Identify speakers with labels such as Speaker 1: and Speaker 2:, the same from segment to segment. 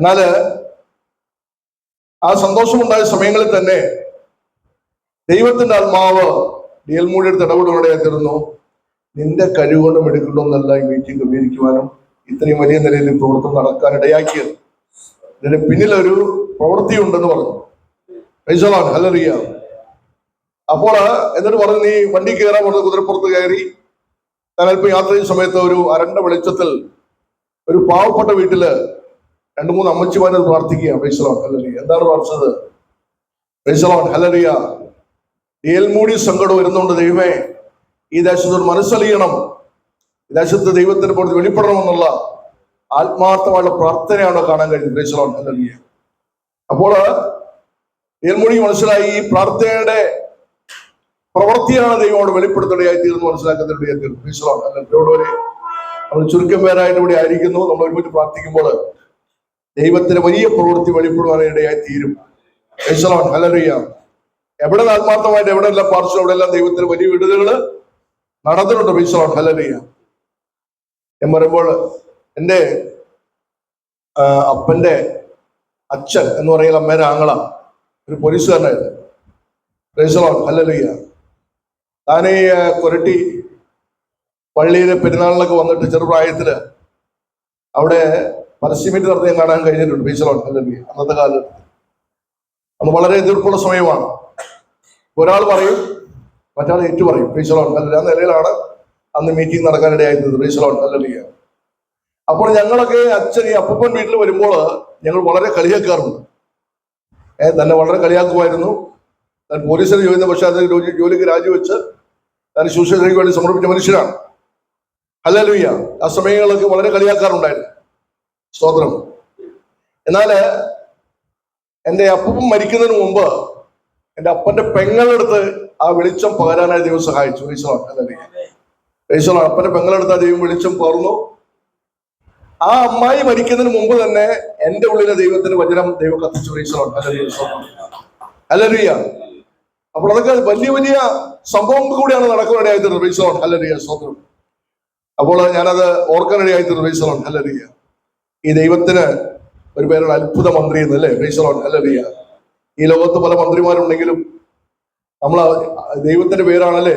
Speaker 1: എന്നാൽ ആ സന്തോഷമുണ്ടായ സമയങ്ങളിൽ തന്നെ ദൈവത്തിന്റെ ആത്മാവ് ഡിയൽമൂടിയുടെ ഇടപെടലോടെ തീർന്നു നിന്റെ കഴിവുകൊണ്ടും മെടുക്കണമെന്നല്ല ഈ മീറ്റിംഗ് ക്രമീകരിക്കുവാനും ഇത്രയും വലിയ നിലയിൽ പ്രവർത്തനം നടക്കാൻ ഇടയാക്കിയത്. ഇതിന് പിന്നിലൊരു പ്രവൃത്തി ഉണ്ടെന്ന് പറഞ്ഞു പൈസലാണ് ഹലറിയ അപ്പോൾ എന്നിട്ട് പറഞ്ഞു നീ വണ്ടി കയറാൻ പറഞ്ഞു കുതിരപ്പുറത്ത് കയറി. ഞാൻ യാത്ര ചെയ്യുന്ന സമയത്ത് ഒരു അരണ്ട വെളിച്ചത്തിൽ ഒരു പാവപ്പെട്ട വീട്ടിൽ രണ്ടു മൂന്ന് അമ്മച്ചിമാരെ പ്രാർത്ഥിക്കുക പൈസലോൺ ഹലറിയ എന്താണ് പ്രാർത്ഥിച്ചത്? പൈസലോൺ ഹലറിയ ഏൽമൂടി സങ്കടം വരുന്നുണ്ട് ദൈവമേ. ഈ ദേശത്ത് ഒരു മനസ്സലിയണം. ഈ ദേശത്ത് ദൈവത്തിന് പുറത്ത് വെളിപ്പെടണമെന്നുള്ള ആത്മാർത്ഥമായുള്ള പ്രാർത്ഥനയാണോ കാണാൻ കഴിഞ്ഞത് പൈസലോൺ ഹലറിയ അപ്പോൾ ഏൽമൂടി മനസ്സിലായി. ഈ പ്രാർത്ഥനയുടെ പ്രവൃത്തിയാണ് ദൈവമോട് വെളിപ്പെടുത്തണയായി തീർന്ന് മനസ്സിലാക്കുന്നതിനിടയായി തീർന്നു പൈസലോൺ ഹലറിയോട് വരെ? നമ്മൾ ചുരുക്കം പേരായിട്ട് ഇവിടെ ആയിരിക്കുന്നു. നമ്മൾ ഒരുമിച്ച് പ്രാർത്ഥിക്കുമ്പോൾ ദൈവത്തിന്റെ വലിയ പ്രവൃത്തി വെളിപ്പെടുവാനിടയായി തീരും പൈസലോൺ ഹലറിയ എവിടെ ആത്മാർത്ഥമായിട്ട് എവിടെ എല്ലാം പാർശ്വം അവിടെ എല്ലാം ദൈവത്തിന് വലിയ വിടുതലുകൾ നടന്നിട്ടുണ്ട്. പൈസലോൺ ഹലറിയ ഞാൻ പറയുമ്പോൾ എന്റെ അപ്പന്റെ അച്ഛൻ എന്ന് പറയുന്ന അമ്മേരെ ആങ്ങള ഒരു പോലീസുകാരനായിരുന്നു. പൈസലോൺ ഹലറിയ താനീ ആ, കൊരട്ടി പള്ളിയിലെ പെരുന്നാളിലൊക്കെ വന്നിട്ട് ചെറുപ്രായത്തിൽ അവിടെ പരസ്യമീറ്റ് നടത്തി കാണാൻ കഴിഞ്ഞിട്ടുണ്ട്. ബീച്ചിലോട്ട് അല്ലെങ്കിൽ അന്നത്തെ കാലത്ത്. അന്ന് വളരെ എതിർപ്പുള്ള സമയമാണ്. ഒരാൾ പറയും മറ്റാൾ ഏറ്റു പറയും ബീച്ചിലോട്ട് അല്ലെങ്കിൽ ആ നിലയിലാണ് അന്ന് മീറ്റിംഗ് നടക്കാനിടയായിരുന്നത് ബീച്ചിലോട്ട് അല്ലെങ്കിൽ. അപ്പോൾ ഞങ്ങളൊക്കെ അച്ഛൻ ഈ വീട്ടിൽ വരുമ്പോൾ ഞങ്ങൾ വളരെ കളിയാക്കാറുണ്ട്. ഏഹ് തന്നെ വളരെ കളിയാക്കുമായിരുന്നു. താൻ പോലീസിന് ചോദിച്ച പക്ഷെ അത് ജോലി- ജോലിക്ക് രാജിവെച്ച് താൻ ശുശ്രൂഷയ്ക്ക് വേണ്ടി സമർപ്പിച്ച മനുഷ്യനാണ്. ഹല്ലേലൂയ ആ സമയങ്ങളൊക്കെ വളരെ കളിയാക്കാറുണ്ടായിരുന്നു. സ്തോത്രം. എന്നാൽ എന്റെ അപ്പൂപ്പൻ മരിക്കുന്നതിന് മുമ്പ് എന്റെ അപ്പന്റെ പെങ്ങളെടുത്ത് ആ വെളിച്ചം പകരാനായി ദൈവം സഹായിച്ചു. ഈശ്വരം അപ്പന്റെ പെങ്ങളെടുത്ത് ആ ദൈവം വെളിച്ചം പകർന്നു. ആ അമ്മായി മരിക്കുന്നതിന് മുമ്പ് തന്നെ എന്റെ ഉള്ളിലെ ദൈവത്തിന് വചനം ദൈവം കത്തിച്ചു. ഈശ്വരം ഹല്ലേലൂയ അപ്പോൾ അതൊക്കെ വലിയ വലിയ സംഭവങ്ങൾ കൂടിയാണ് നടക്കുവാനിടയായി തീർന്നത്. ഈശ്വരം ഹല്ലേലൂയ സ്വന്തം അപ്പോൾ ഞാനത് ഓർക്കാനിടയായി തീർന്നു ഈശ്വരം ഹല്ലേലൂയ ഈ ദൈവത്തിന് ഒരു പേരുള്ള അത്ഭുത മന്ത്രി എന്ന് അല്ലേ? ഹല്ലേലൂയ ഈ ലോകത്ത് പല മന്ത്രിമാരുണ്ടെങ്കിലും നമ്മൾ ദൈവത്തിന്റെ പേരാണല്ലേ?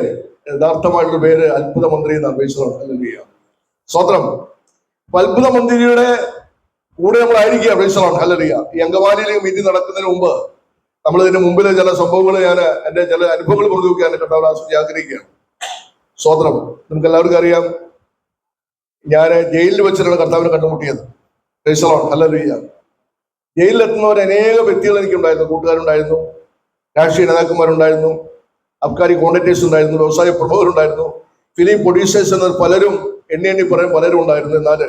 Speaker 1: യഥാർത്ഥമായിട്ടുള്ള പേര് അത്ഭുത മന്ത്രി എന്നാണ്. അപേക്ഷിച്ചതാണ് സ്തോത്രം. അപ്പൊ അത്ഭുത മന്ത്രിയുടെ കൂടെ നമ്മൾ ആയിരിക്കുക അപേക്ഷിച്ചതാണ് ഹല്ലേലൂയ ഈ അങ്കമാലിയിലെ മീറ്റിംഗ് നടക്കുന്നതിന് മുമ്പ് നമ്മൾ ഇതിന് മുമ്പിലെ ചില സംഭവങ്ങൾ ഞാൻ എന്റെ ചില അനുഭവങ്ങൾ പുറത്തു നോക്കിയാൽ കർത്താവ് ആസ്വദിച്ച് ആഗ്രഹിക്കുകയാണ്. സ്തോത്രം. നമുക്ക് എല്ലാവർക്കും അറിയാം. ഞാൻ ജയിലിൽ വെച്ചിട്ടാണ് കർത്താവിനെ കണ്ടുമുട്ടിയത്. ജയിലിൽ എത്തുന്നവർ അനേക വ്യക്തികൾ എനിക്കുണ്ടായിരുന്നു കൂട്ടുകാരുണ്ടായിരുന്നു രാഷ്ട്രീയ നേതാക്കന്മാരുണ്ടായിരുന്നു അബ്കാരി കോണ്ടക്ടേഴ്സ് ഉണ്ടായിരുന്നു വ്യവസായ പ്രമുഖരുണ്ടായിരുന്നു ഫിലിം പ്രൊഡ്യൂസേഴ്സ് എന്ന പലരും എണ്ണി എണ്ണി പറയാൻ പലരും ഉണ്ടായിരുന്നു. എന്നാൽ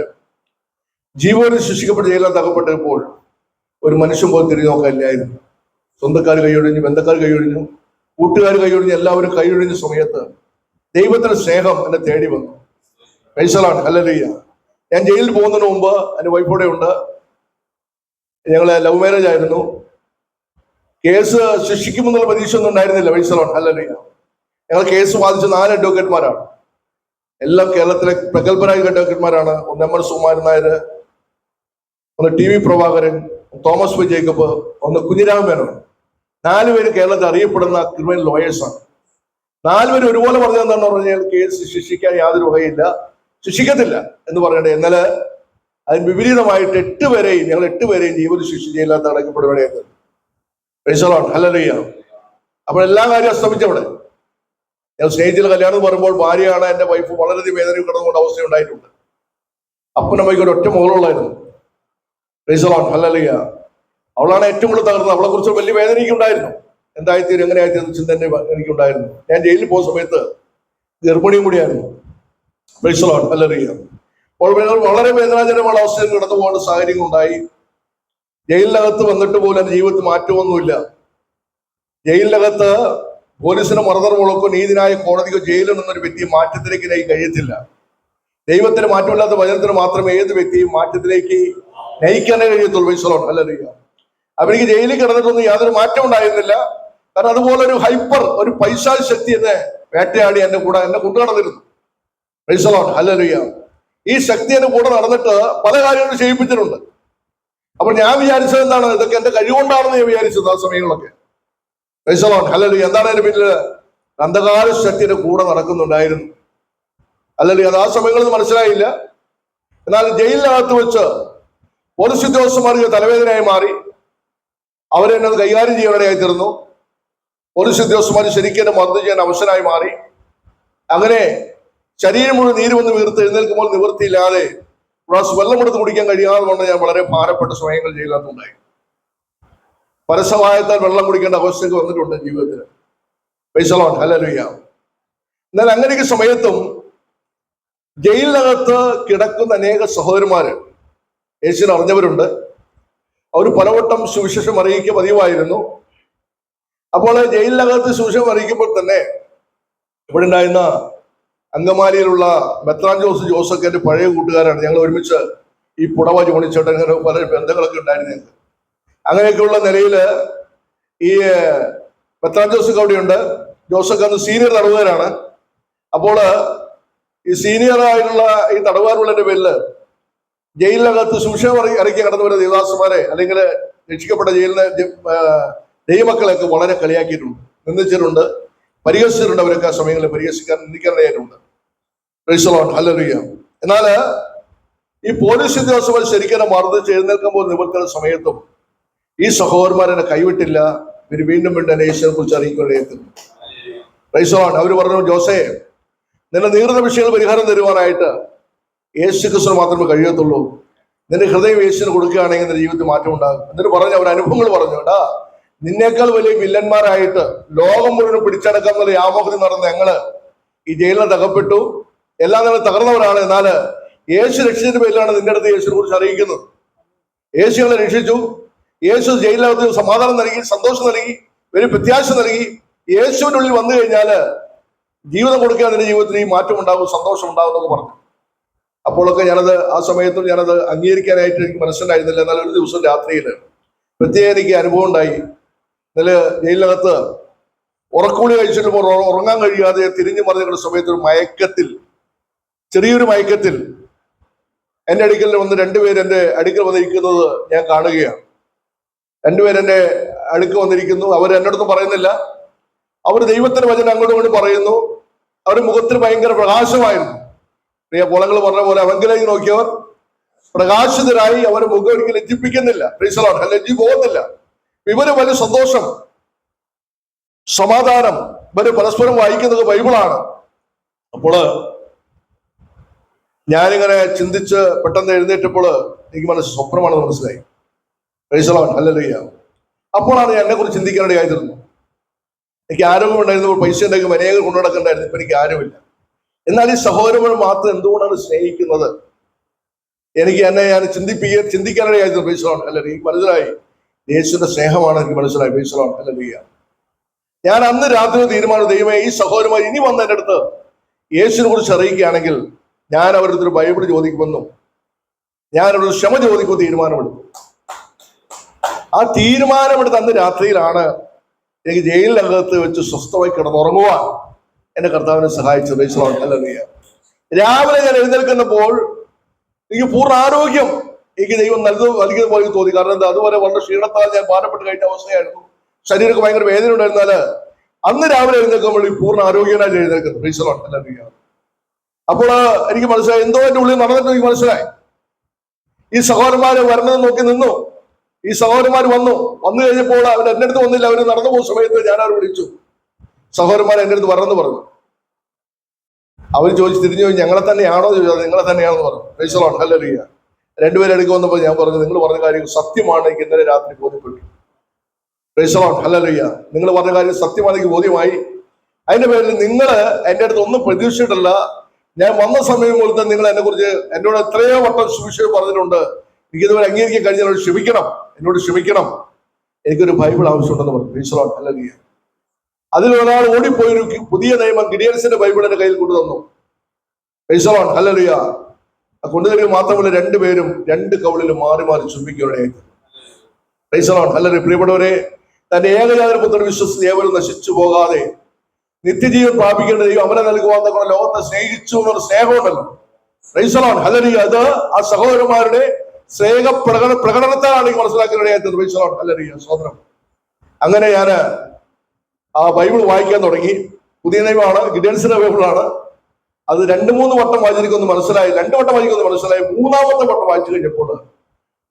Speaker 1: ജീവനിൽ ശിക്ഷിക്കപ്പെട്ട് ജയിലിൽ തകപ്പെട്ടപ്പോൾ ഒരു മനുഷ്യൻ പോലും തിരിഞ്ഞു നോക്കാനില്ലായിരുന്നു. സ്വന്തക്കാർ കൈയൊഴിഞ്ഞു ബന്ധക്കാർ കൈയൊഴിഞ്ഞു കൂട്ടുകാർ കൈയൊഴിഞ്ഞു എല്ലാവരും കൈയൊഴിഞ്ഞ സമയത്ത് ദൈവത്തിന്റെ സ്നേഹം എന്നെ തേടി വന്നു. പൈസലാണ് ഹല്ലേലൂയ ഞാൻ ജയിലിൽ പോകുന്നതിന് മുമ്പ് എന്റെ വൈഫോടെ ഉണ്ട്. ഞങ്ങൾ ലവ് മാരേജ് ആയിരുന്നു. കേസ് ശിക്ഷിക്കുമെന്നുള്ള പ്രതീക്ഷ ഒന്നും ഉണ്ടായിരുന്നില്ല. വൈസലോൺ ഹല്ലേലൂയ ഞങ്ങൾ കേസ് വാദിച്ച നാല് അഡ്വക്കേറ്റ്മാരാണ് എല്ലാം കേരളത്തിലെ പ്രഗത്ഭരായ അഡ്വക്കേറ്റ്മാരാണ് ഒന്ന് എം എൽ സുകുമാരൻ നായർ ഒന്ന് T V Prabhakaran Thomas P Jacob ഒന്ന് കുഞ്ഞിരാമൻ മേനോൻ. നാലുപേര് കേരളത്തിൽ അറിയപ്പെടുന്ന ക്രിമിനൽ ലോയേഴ്സാണ് നാലുപേരും ഒരുപോലെ പറഞ്ഞത് എന്താണെന്ന് പറഞ്ഞാൽ കേസ് ശിക്ഷിക്കാൻ യാതൊരു വകയില്ല ശിക്ഷിക്കത്തില്ല എന്ന് പറയണ്ടേ എന്നാൽ അതിന് വിപരീതമായിട്ട് എട്ട് പേരെയും ഞങ്ങൾ എട്ട് പേരെയും ജീവിത ശിക്ഷ ചെയ്യില്ലാത്ത അടക്കപ്പെടുകയാണ് പൈസളാണ് ഹല്ലറിയ അപ്പോൾ എല്ലാ കാര്യവും അസ്തമിച്ചവിടെ ഞാൻ സ്നേഹിച്ചിൽ കല്യാണം പറയുമ്പോൾ ഭാര്യയാണ് എന്റെ വൈഫ് വളരെയധികം വേദന കിടന്നുകൊണ്ട് അവസ്ഥ ഉണ്ടായിട്ടുണ്ട് അപ്പനമ്മയ്ക്ക് ഒരു ഒറ്റ മോളുള്ളായിരുന്നു. പൈസളാണ് ഹല്ലറിയ അവളാണ് ഏറ്റവും കൂടുതൽ തകർന്നത്. അവളെ കുറിച്ച് വലിയ വേദന എനിക്കുണ്ടായിരുന്നു. എന്തായിത്തീരും എങ്ങനെ ആയിത്തീരും ചിന്ത എനിക്കുണ്ടായിരുന്നു. ഞാൻ ജയിലിൽ പോയ സമയത്ത് ഗർഭിണിയും കൂടിയായിരുന്നു പൈസളാണ് ഹല്ലറിയ അപ്പോൾ ഞങ്ങൾ വളരെ വേദനാജനകമായ അവസ്ഥയിൽ കടന്നു പോകേണ്ട സാഹചര്യം ഉണ്ടായി ജയിലിനകത്ത് വന്നിട്ട് പോലും ജീവിതത്തിൽ മാറ്റമൊന്നുമില്ല. ജയിലിനകത്ത് പോലീസിന് മർദ്ദർ മുളക്കോ നീതിനായ കോടതിക്കോ ജയിലിൽ നിന്നൊരു വ്യക്തി മാറ്റത്തിലേക്ക് നയി കഴിയത്തില്ല. ദൈവത്തിന് മാറ്റമില്ലാത്ത വചനത്തിന് മാത്രമേ ഏത് വ്യക്തിയും മാറ്റത്തിലേക്ക് നയിക്കാനേ കഴിയത്തുള്ളൂ. വൈസലോൺ അല്ലറിയ. അവർക്ക് ജയിലിൽ കിടന്നിട്ടൊന്നും യാതൊരു മാറ്റം ഉണ്ടായിരുന്നില്ല. കാരണം അതുപോലെ ഒരു ഹൈപ്പർ ഒരു പൈസാ ശക്തി എന്നെ വേട്ടയാടി എന്നെ കൂടെ എന്നെ കൊണ്ടു അല്ലറിയ ഈ ശക്തി എന്നെ കൂടെ നടന്നിട്ട് പല കാര്യങ്ങളും ചെയ്യിപ്പിച്ചിട്ടുണ്ട്. അപ്പൊ ഞാൻ വിചാരിച്ചത് എന്താണ്? ഇതൊക്കെ എന്റെ കഴിവുകൊണ്ടാണെന്ന് ഞാൻ വിചാരിച്ചത് ആ സമയങ്ങളൊക്കെ. റൈസലോൺ അല്ലല്ലോ എന്താണ് എന്റെ പിന്നിൽ? അന്ധകാര ശക്തിയുടെ കൂടെ നടക്കുന്നുണ്ടായിരുന്നു. അല്ലല്ലോ അത് ആ സമയങ്ങളിൽ മനസ്സിലായില്ല. എന്നാൽ ജയിലിനകത്ത് വെച്ച് പോലീസ് ഉദ്യോഗസ്ഥന്മാർക്ക് തലവേദനയായി മാറി. അവരെന്നെ അത് കൈകാര്യം ചെയ്യാനിടയായി തീർന്നു പോലീസ് ഉദ്യോഗസ്ഥന്മാർ ശരിക്കും എന്നെ മർദ്ദം ചെയ്യാൻ അവസരമായി മാറി. അങ്ങനെ ശരീരം മുഴുവൻ നീര് വന്ന് വീർത്ത് എഴുന്നേൽക്കുമ്പോൾ നിവൃത്തിയില്ലാതെ ഗ്ലാസ് വെള്ളം എടുത്ത് കുടിക്കാൻ കഴിയാതെ ഞാൻ വളരെ ഭാരപ്പെട്ട സമയങ്ങൾ ചെയ്യാത്തുണ്ടായി പരസ്യമായത്താൽ വെള്ളം കുടിക്കേണ്ട അവസ്ഥയൊക്കെ വന്നിട്ടുണ്ട് ജീവിതത്തിൽ പൈസലോൺ ഹല്ലേലൂയ എന്നാൽ അങ്ങനെയൊക്കെ സമയത്തും ജയിലിനകത്ത് കിടക്കുന്ന അനേക സഹോദരന്മാര് യേശുവിനെ അറിഞ്ഞവരുണ്ട്. അവർ പലവട്ടം സുവിശേഷം അറിയിക്കുക പതിവായിരുന്നു. അപ്പോൾ ജയിലിനകത്ത് സുവിശേഷം അറിയിക്കുമ്പോൾ തന്നെ ഇവിടെ ഉണ്ടായിരുന്ന അങ്കമാലിയിലുള്ള മെത്രാൻ ജോസ് ജോസൊക്കെ എന്റെ പഴയ കൂട്ടുകാരാണ്. ഞങ്ങൾ ഒരുമിച്ച് ഈ പുടവ ജോണിച്ചേട്ടൻ അങ്ങനെ പല ബന്ധങ്ങളൊക്കെ ഉണ്ടായിരുന്നു ഞങ്ങൾക്ക്. അങ്ങനെയൊക്കെയുള്ള നിലയിൽ ഈ മെത്രാൻ ജോസൊക്കെ അവിടെയുണ്ട്. ജോസൊക്കെ അന്ന് സീനിയർ തടവുകാരാണ്. അപ്പോൾ ഈ സീനിയർ ആയിട്ടുള്ള ഈ തടവുകാരുള്ളതിന്റെ പേരിൽ ജയിലിനകത്ത് സുഷേം ഇറക്കി കടന്നു വരുന്ന ദേവദാസന്മാരെ അല്ലെങ്കിൽ രക്ഷിക്കപ്പെട്ട ജയിലിനെ ജ- ആ, ദൈവമക്കളെയൊക്കെ വളരെ കളിയാക്കിയിട്ടുണ്ട് നിന്ദിച്ചിട്ടുണ്ട് പരിഹസിച്ചിട്ടുണ്ട് അവരൊക്കെ ആ സമയങ്ങളിൽ പരിഹസിക്കാൻ നിന്ദിക്കാനിടയായിട്ടുണ്ട് എന്നാൽ ഈ പോലീസ് ഉദ്യോഗസ്ഥർ ശരിക്കും മർദ്ദിച്ച് എഴുന്നേൽക്കുമ്പോൾ നിവർത്തുന്ന സമയത്തും ഈ സഹോദരന്മാരെന്നെ കൈവിട്ടില്ല. ഇവർ വീണ്ടും വീണ്ടും എന്നെ കുറിച്ച് അറിയിക്കുകയായിരുന്നു. റൈസോൺ അവർ പറഞ്ഞു ജോസേ നിന്റെ നീറുന്ന വിഷയങ്ങൾ പരിഹാരം തരുവാനായിട്ട് യേശു ക്രിസ്തു മാത്രമേ കഴിയത്തുള്ളൂ. നിന്റെ ഹൃദയം യേശുവിന് കൊടുക്കുകയാണെങ്കിൽ നിന്റെ ജീവിതത്തിൽ മാറ്റം ഉണ്ടാകും. എന്നിട്ട് പറഞ്ഞു അവർ അനുഭവങ്ങൾ പറഞ്ഞു കേട്ടാ നിന്നേക്കാൾ വലിയ വില്ലന്മാരായിട്ട് ലോകം മുഴുവൻ പിടിച്ചടക്കാൻ എന്നുള്ള വ്യാമോഹത്തിൽ നടന്ന ഞങ്ങൾ ഈ ജയിലിനെ തകപ്പെട്ടു എല്ലാം നിങ്ങൾ തകർന്നവരാണ്. എന്നാൽ യേശു രക്ഷിച്ചതിന്റെ പേരിലാണ് നിന്റെ അടുത്ത് യേശുവിനെ കുറിച്ച് അറിയിക്കുന്നത്. യേശു ഞങ്ങളെ രക്ഷിച്ചു. യേശു ജയിലിനകത്ത് സമാധാനം നൽകി സന്തോഷം നൽകി ഒരു പ്രത്യാശ നൽകി. യേശുവിന്റെ ഉള്ളിൽ വന്നു കഴിഞ്ഞാൽ ജീവിതം കൊടുക്കുക നിന്റെ ജീവിതത്തിൽ ഈ മാറ്റം ഉണ്ടാകും സന്തോഷം ഉണ്ടാകും എന്നൊക്കെ പറഞ്ഞു. അപ്പോഴൊക്കെ ഞാനത് ആ സമയത്തും ഞാനത് അംഗീകരിക്കാനായിട്ട് എനിക്ക് മനസ്സിലായിരുന്നില്ല എന്നാൽ ഒരു ദിവസം രാത്രിയിൽ പ്രത്യേക എനിക്ക് അനുഭവം ഉണ്ടായി. ഇന്നലെ ജയിലിനകത്ത് ഉറക്കൂളി കഴിച്ചിട്ട് ഉറങ്ങാൻ കഴിയാതെ തിരിഞ്ഞു മറിഞ്ഞ സമയത്ത് ഒരു മയക്കത്തിൽ ചെറിയൊരു മയക്കത്തിൽ എന്റെ അടുക്കൽ വന്ന് രണ്ടുപേര് എന്റെ അടുക്കൽ വന്നിരിക്കുന്നത് ഞാൻ കാണുകയാണ്. രണ്ടുപേരെന്റെ അടുക്ക് വന്നിരിക്കുന്നു. അവർ അടുത്ത് പറയുന്നില്ല. അവർ ദൈവത്തിന്റെ വചനം അങ്ങോട്ടും കൊണ്ട് പറയുന്നു. അവരുടെ മുഖത്തിന് ഭയങ്കര പ്രകാശമായിരുന്നു. പ്രിയ പോളങ്ങൾ പറഞ്ഞ പോലെ അവങ്കിലേക്ക് നോക്കിയവർ പ്രകാശിതരായി അവരുടെ മുഖം ഒരിക്കലും ലജ്ജിപ്പിക്കുന്നില്ല. ലജ്ജി പോകുന്നില്ല ഇവർ വലിയ സന്തോഷം സമാധാനം ഇവർ പരസ്പരം വായിക്കുന്നത് ബൈബിളാണ്. അപ്പോൾ ഞാനിങ്ങനെ ചിന്തിച്ച് പെട്ടെന്ന് എഴുന്നേറ്റപ്പോൾ എനിക്ക് മനസ്സ് സ്വപ്നമാണെന്ന് മനസ്സിലായി. പ്രീസലോൺ അല്ലല്ലയ്യ അപ്പോഴാണ് ഞാൻ എന്നെ കുറിച്ച് ചിന്തിക്കാനിടയായിരുന്നു എനിക്ക് ആരോഗ്യം ഉണ്ടായിരുന്നപ്പോൾ പൈസ ഉണ്ടെങ്കിൽ അനേകം കൊണ്ടുനടക്കണ്ടായിരുന്നു ഇപ്പൊ എനിക്ക് ആരുമില്ല എന്നാൽ ഈ സഹോദരങ്ങൾ മാത്രം എന്തുകൊണ്ടാണ് സ്നേഹിക്കുന്നത്? എനിക്ക് എന്നെ ഞാൻ ചിന്തിപ്പിക്കുക ചിന്തിക്കാനിടയായിരുന്നു ബൈസലോൺ അല്ല എനിക്ക് മനസ്സിലായി. യേശുവിന്റെ സ്നേഹമാണ് എനിക്ക് മനസ്സിലായി. ബൈസലോൺ അല്ല ഞാൻ അന്ന് രാത്രി തീരുമാനം ദൈവമേ ഈ സഹോദരന്മാർ ഇനി വന്ന എന്റെ അടുത്ത് യേശുവിനെ കുറിച്ച് അറിയിക്കുകയാണെങ്കിൽ ഞാൻ അവരുടെ ബൈബിൾ ചോദിക്കുമെന്നും ഞാൻ അവരുടെ ക്ഷമ ചോദിക്കുമെന്ന് തീരുമാനമെടുത്തു. ആ തീരുമാനമെടുത്ത് അന്ന് രാത്രിയിലാണ് എനിക്ക് ജയിലിനകത്ത് വെച്ച് സ്വസ്ഥമായി കിടന്നുറങ്ങുവാൻ എന്റെ കർത്താവിനെ സഹായിച്ചത് അല്ലെങ്കിൽ അല്ല രാവിലെ ഞാൻ എഴുന്നേൽക്കുന്നപ്പോൾ എനിക്ക് പൂർണ ആരോഗ്യം എനിക്ക് ദൈവം നല്ലത് നൽകിയത് പോലെ തോന്നി. കാരണം എന്താ? അതുപോലെ വളരെ ക്ഷീണത്താൽ ഞാൻ ഭാരപ്പെട്ട് കഴിഞ്ഞ അവസ്ഥയായിരുന്നു. ശരീരമൊക്കെ ഭയങ്കര വേദന ഉണ്ടായിരുന്നാൽ അന്ന് രാവിലെ എഴുന്നേൽക്കുമ്പോൾ ഈ പൂർണ ആരോഗ്യനായി എഴുന്നേൽക്കുന്നു. ബൈസലോൺ അല്ല അപ്പോൾ എനിക്ക് മനസ്സിലായി. എന്തോ എന്റെ ഉള്ളിൽ നടന്നിട്ട് എനിക്ക് മനസ്സിലായി. ഈ സഹോദരന്മാര് വരണത് നോക്കി നിന്നു. ഈ സഹോദരന്മാർ വന്നു. വന്നു കഴിഞ്ഞപ്പോൾ അവർ എന്റെ അടുത്ത് വന്നില്ല. അവർ നടന്നു പോകുന്ന സമയത്ത് ഞാൻ അവർ വിളിച്ചു. സഹോദരന്മാർ എന്റെ അടുത്ത് വരണമെന്ന് പറഞ്ഞു. അവർ ചോദിച്ചു തിരിഞ്ഞു ഞങ്ങളെ തന്നെയാണോ? ചോദിച്ചത് നിങ്ങളെ തന്നെയാണെന്ന് പറഞ്ഞു. പേശലാണ് നല്ല അറിയുക രണ്ടുപേരും അടുക്ക് വന്നപ്പോൾ ഞാൻ പറഞ്ഞു നിങ്ങൾ പറഞ്ഞ കാര്യം സത്യമാണ്. എനിക്ക് ഇന്നലെ രാത്രി ബോധ്യപ്പെട്ടു. റൈസലോൺ ഹല്ലേലൂയ നിങ്ങൾ പറഞ്ഞ കാര്യം സത്യമാണ് എനിക്ക് ബോധ്യമായി. അതിന്റെ പേരിൽ നിങ്ങൾ എന്റെ അടുത്ത് ഒന്നും പ്രതീക്ഷിച്ചിട്ടില്ല. ഞാൻ വന്ന സമയം മുതൽ നിങ്ങൾ എന്നെ കുറിച്ച് എന്നോട് എത്രയോ വട്ടം സുവിശേഷം പറഞ്ഞിട്ടുണ്ട്. എനിക്കിതുവരെ അംഗീകരിക്കാൻ കഴിഞ്ഞാൽ ക്ഷമിക്കണം. എന്നോട് ക്ഷമിക്കണം. എനിക്കൊരു ബൈബിൾ ആവശ്യമുണ്ടെന്ന് പറഞ്ഞു. റൈസലോൺ ഹല്ലേലൂയ അതിൽ ഒരാൾ ഓടിപ്പോയി ഒരു പുതിയ നിയമം ഗിഡിയൻസിന്റെ ബൈബിൾ എന്റെ കയ്യിൽ കൊണ്ടുതന്നു. ഹല്ലേലൂയ ആ കൊണ്ടുതരിക മാത്രമല്ല രണ്ടുപേരും രണ്ട് കവളിലും മാറി മാറി ചുംബിക്കുകയായി പൈസവാൻ ഹല്ലേലൂയ പ്രിയപ്പെട്ടവരെ തന്റെ ഏകജാതര പുത്രൻ വിശ്വസിച്ച് ഏവരും നശിച്ചു പോകാതെ നിത്യജീവൻ പ്രാപിക്കേണ്ട ദൈവം അവനെ നൽകുവാൻ ലോകത്തെ സ്നേഹിച്ചു എന്നൊരു സ്നേഹമുണ്ടല്ലോ. റൈസലോൺ ഹലരി അത് ആ സഹോദരന്മാരുടെ സ്നേഹ പ്രകട പ്രകടനത്താണ് എനിക്ക് ഇടയായത് പ്രൈസലോട്ട് അല്ലറിയ സ്വതന്ത്രം അങ്ങനെ ഞാൻ ആ ബൈബിൾ വായിക്കാൻ തുടങ്ങി. പുതിയ നിയമമാണ്. ഗിഡൻസിന്റെ ബൈബിളാണ്. അത് രണ്ട് മൂന്ന് വട്ടം വായിച്ചിരിക്കുന്നു മനസ്സിലായി. രണ്ട് വട്ടം വായിക്കൊന്ന് മനസ്സിലായി. മൂന്നാമത്തെ വട്ടം വായിച്ചു കഴിഞ്ഞപ്പോൾ